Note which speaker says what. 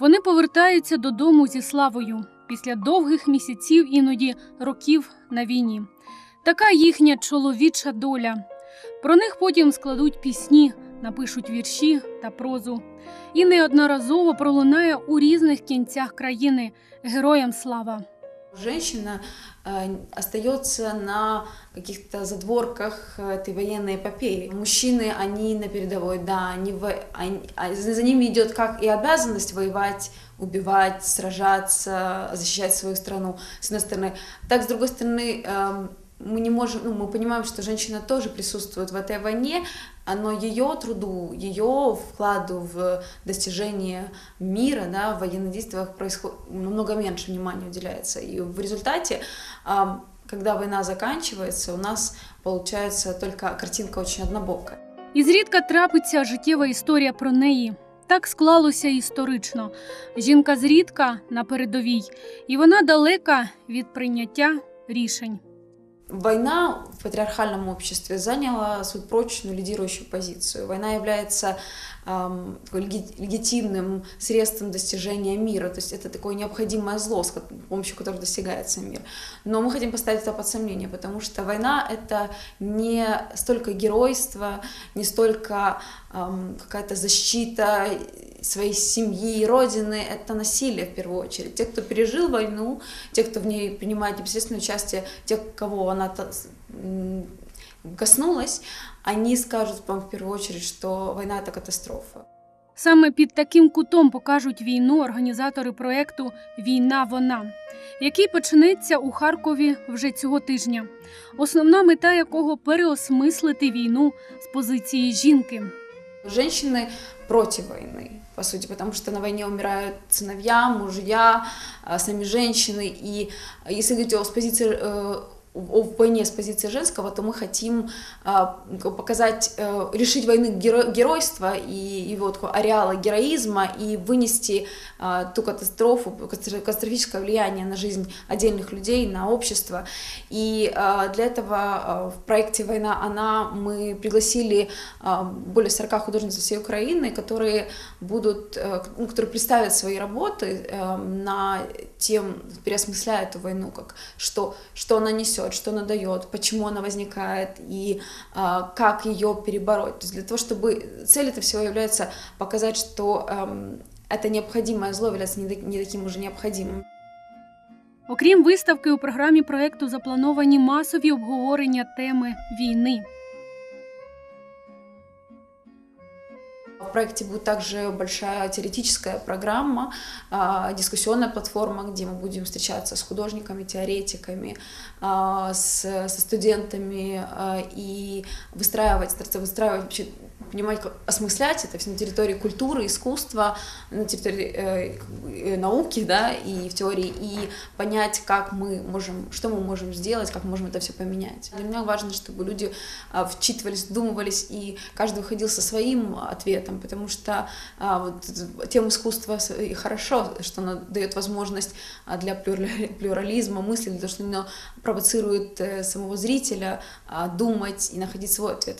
Speaker 1: Вони повертаються додому зі славою після довгих місяців, іноді років на війні. Така їхня чоловіча доля. Про них потім складуть пісні, напишуть вірші та прозу. І неодноразово пролунає у різних кінцях країни героям слава.
Speaker 2: Женщина э, остается на каких-то задворках э, этой военной эпопеи. Мужчины, они на передовой, да, они, они- а за за ними идет как и обязанность воевать, убивать, сражаться, защищать свою страну, с одной стороны. Так, с другой стороны, эм, мы не можем, ну, мы понимаем, что женщина тоже присутствует в этой войне, а, но ее труду, ее вкладу в достижение мира, да, в военных действиях происходит намного меньше внимания уделяется. И в результате, ам, когда война заканчивается, у нас получается только картинка очень однобокая.
Speaker 1: І зрідка трапиться життєва історія про неї. Так склалося історично. Жінка зрідка на передовій, і вона далека від прийняття рішень.
Speaker 2: Война в патриархальном обществе заняла свою прочную лидирующую позицию. Война является леги- легитимным средством достижения мира, то есть это такое необходимое зло, с помощью которого достигается мир. Но мы хотим поставить это под сомнение, потому что война — это не столько геройство, не столько ам, какая-то защита своей семьи, родины, это насилие в первую очередь. Те, кто пережил войну, те, кто в ней принимает непосредственное участие, те, кого она та- с- м, коснулась, они скажут вам в первую очередь, что война это катастрофа.
Speaker 1: Саме під таким кутом покажуть війну організатори проекту Війна вона, який почнеться у Харкові вже цього тижня. Основна мета якого переосмислити війну з позиції жінки.
Speaker 2: Женщины против войны, по сути, потому что на войне умирают сыновья, мужья, а, сами женщины. И если говорить о, с позиции, о войне с позиции женского, то мы хотим а, показать, э, решить войны геро- геройства и его такого ареала героизма и вынести а, ту катастрофу, катастро- катастрофическое влияние на жизнь отдельных людей, на общество. И а, для этого в проекте «Война, она» мы пригласили более 40 художниц всей Украины, которые будут, э, ну, которые представят свои работы э, на тем, переосмысляя эту войну, как что, что она несет, что она дает, почему она возникает и а, как ее перебороть. То есть для того, чтобы цель этого всего является показать, что эм, это необходимое зло является не, так- не таким уже необходимым.
Speaker 1: Окрім виставки, у програмі проекту заплановані масові обговорення теми війни.
Speaker 2: В проекте будет также большая теоретическая программа, а, дискуссионная платформа, где мы будем встречаться с художниками, теоретиками, а, с, со студентами а, и выстраивать, выстраивать вообще понимать, осмыслять это все на территории культуры, искусства, на территории э, э, науки, да, и в теории, и понять, как мы можем, что мы можем сделать, как мы можем это все поменять. Для меня важно, чтобы люди а, вчитывались, вдумывались, и каждый выходил со своим ответом, потому что а, вот тем искусства и хорошо, что оно дает возможность а, для плюра- плюрализма мысли, для того, что оно провоцирует э, самого зрителя думать и находить свой ответ.